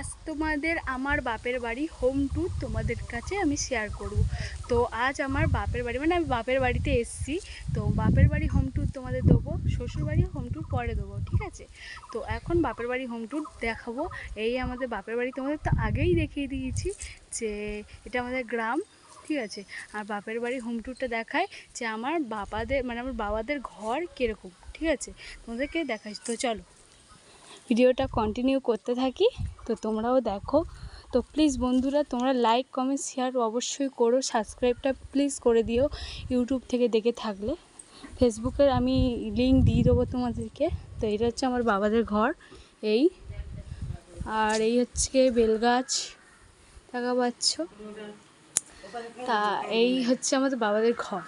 আজ তোমাদের আমার বাপের বাড়ি হোম ট্যুর তোমাদের কাছে আমি শেয়ার করব। তো আজ আমার বাপের বাড়ি মানে আমি বাপের বাড়িতে এসেছি। তো বাপের বাড়ি হোম ট্যুর তোমাদের দেবো, শ্বশুর বাড়ি হোম ট্যুর পরে দেবো, ঠিক আছে? তো এখন বাপের বাড়ি হোম ট্যুর দেখাবো। এই আমাদের বাপের বাড়ি তোমাদের তো আগেই দেখিয়ে দিয়েছি যে এটা আমাদের গ্রাম, ঠিক আছে? আর বাপের বাড়ি হোম ট্যুরটা দেখায় যে আমার বাবাদের মানে আমার বাবাদের ঘর কীরকম, ঠিক আছে? তোমাদেরকে দেখাই। তো চলো। ভিডিওটা কন্টিনিউ করতে থাকি, তো তোমরাও দেখো। তো প্লিজ বন্ধুরা, তোমরা লাইক কমেন্ট শেয়ার অবশ্যই করো। সাবস্ক্রাইবটা প্লিজ করে দিও ইউটিউব থেকে দেখে থাকলে। ফেসবুকের আমি লিঙ্ক দিয়ে দেবো তোমাদেরকে। তো এটা হচ্ছে আমার বাবাদের ঘর, এই। আর এই হচ্ছে বেলগাছ, দেখা পাচ্ছ? তা এই হচ্ছে আমাদের বাবাদের ঘর।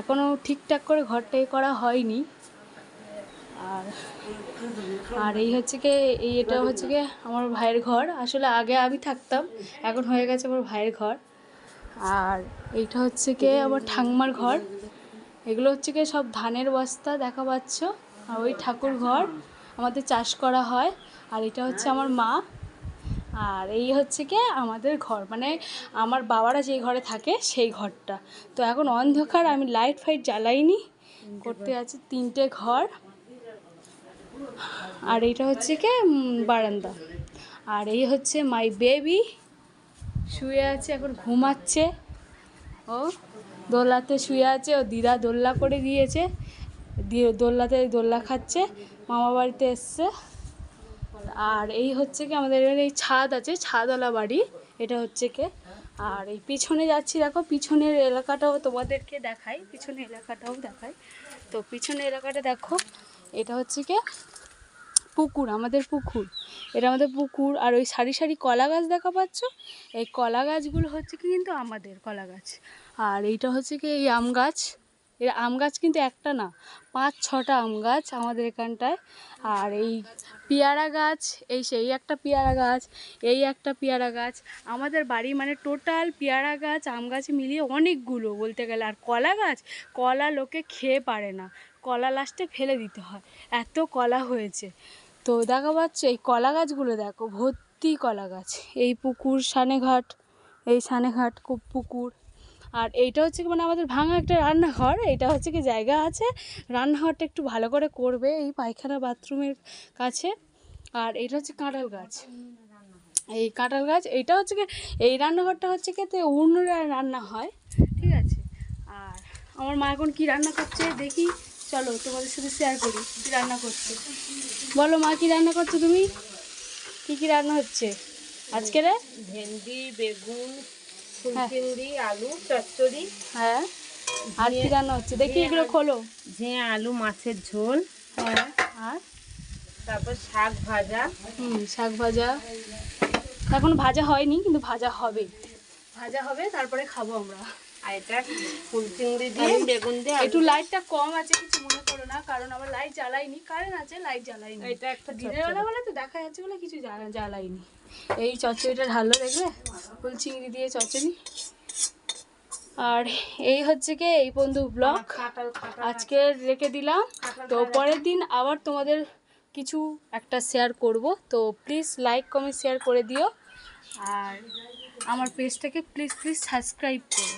এখনও ঠিকঠাক করে ঘরটা এ করা হয়নি। আর আর এই হচ্ছে কি, এই এটা হচ্ছে কি আমার ভাইয়ের ঘর। আসলে আগে আমি থাকতাম, এখন হয়ে গেছে আমার ভাইয়ের ঘর। আর এইটা হচ্ছে কি আমার ঠাংমার ঘর। এগুলো হচ্ছে কি সব ধানের বস্তা দেখা পাচ্ছ, আর ওই ঠাকুর ঘর আমাদের চাষ করা হয়। আর এটা হচ্ছে আমার মা। আর এই হচ্ছে কি আমাদের ঘর মানে আমার বাবারা যে ঘরে থাকে সেই ঘরটা। তো এখন অন্ধকার, আমি লাইট ফাইট জ্বালাইনি। করতে আছে তিনটে ঘর। আর এইটা হচ্ছে কি বারান্দা। আর এই হচ্ছে মাই বেবি শুয়ে আছে, এখন ঘুমাচ্ছে। ও দোল্লাতে শুয়ে আছে, ও দিদা দোল্লা করে দিয়েছে। দিয়ে দোল্লাতে দোল্লা খাচ্ছে, মামা বাড়িতে এসছে। আর এই হচ্ছে কি, আমাদের এখানে এই ছাদ আছে, ছাদওয়ালা বাড়ি। এটা হচ্ছে কি, আর এই পিছনে যাচ্ছি, দেখো, পিছনের এলাকাটাও তোমাদেরকে দেখাই, পিছনের এলাকাটাও দেখাই। তো পিছনের এলাকাটা দেখো, এটা হচ্ছে কি পুকুর, আমাদের পুকুর। এটা আমাদের পুকুর। আর ওই সারি সারি কলা গাছ দেখা পাচ্ছ? এই কলা গাছগুলো হচ্ছে কি কিন্তু আমাদের কলা গাছ। আর এইটা হচ্ছে কি এই আম গাছ। এই আম গাছ কিন্তু একটা না, পাঁচ, ছটা আম গাছ আমাদের এখানটায়। আর এই পেয়ারা গাছ, এই সেই একটা পেয়ারা গাছ, এই একটা পেয়ারা গাছ। আমাদের বাড়ি মানে টোটাল পেয়ারা গাছ, আম গাছ মিলিয়ে অনেকগুলো বলতে গেলে। আর কলা গাছ, কলা লোকে খেয়ে পারে না। কলা লাস্টে ফেলে দিতে হয়। এত কলা হয়েছে। তো দেখা পাচ্ছে এই কলা গাছগুলো দেখো, ভর্তি কলা গাছ। এই পুকুর, সানেঘাট, এই সানেঘাট খুব পুকুর। আর এইটা হচ্ছে কি মানে আমাদের ভাঙা একটা রান্নাঘর, এটা হচ্ছে কি জায়গা আছে। রান্নাঘরটা একটু ভালো করে করবে এই পায়খানা বাথরুমের কাছে। আর এটা হচ্ছে কাঁঠাল গাছ। এই কাঁঠাল গাছ, এইটা হচ্ছে কি, এই রান্নাঘরটা হচ্ছে কি, তো উনুনে রান্না হয়, ঠিক আছে? আর আমার মা এখন কী রান্না করছে, দেখি। চলো তোমাদের সাথে শেয়ার করি কি রান্না করছে। বলো মা কি রান্না করছ তুমি? কি কি রান্না হচ্ছে? আজকে রে? ভেন্ডি বেগুন ফুলচিংড়ি আলু চচ্চড়ি। হ্যাঁ। আর কি রান্না হচ্ছে? দেখি এগুলো খোলো। ঝিঙে আলু মাছের ঝোল। হ্যাঁ। আর? তারপর শাক ভাজা। হুম শাক ভাজা। এখন ভাজা হয়নি কিন্তু ভাজা হবে। ভাজা হবে তারপরে খাব আমরা। আর এটা ফুলচিংড়ি দিয়ে। বেগুন দিয়ে একটু লাইটটা কম আছে কিছু মনে করো না কারণ আমার লাইট জ্বালাইনি কারেন্ট আছে লাইট জ্বালাইনি এটা একটা দিনের বেলা বলে তো দেখা যাচ্ছে বলে কিছু জ্বালা- জ্বালাইনি এই চচ্চড়িটা দেখবে ফুল চিংড়ি দিয়ে চচ্চড়ি। আর এই হচ্ছে কি এই বন্ধু ব্লগ আজকে রেখে দিলাম। তো পরের দিন আবার তোমাদের কিছু একটা শেয়ার করব। তো প্লিজ লাইক কমেন্ট শেয়ার করে দিও। আর আমার পেজটাকে প্লিজ প্লিজ সাবস্ক্রাইব করো।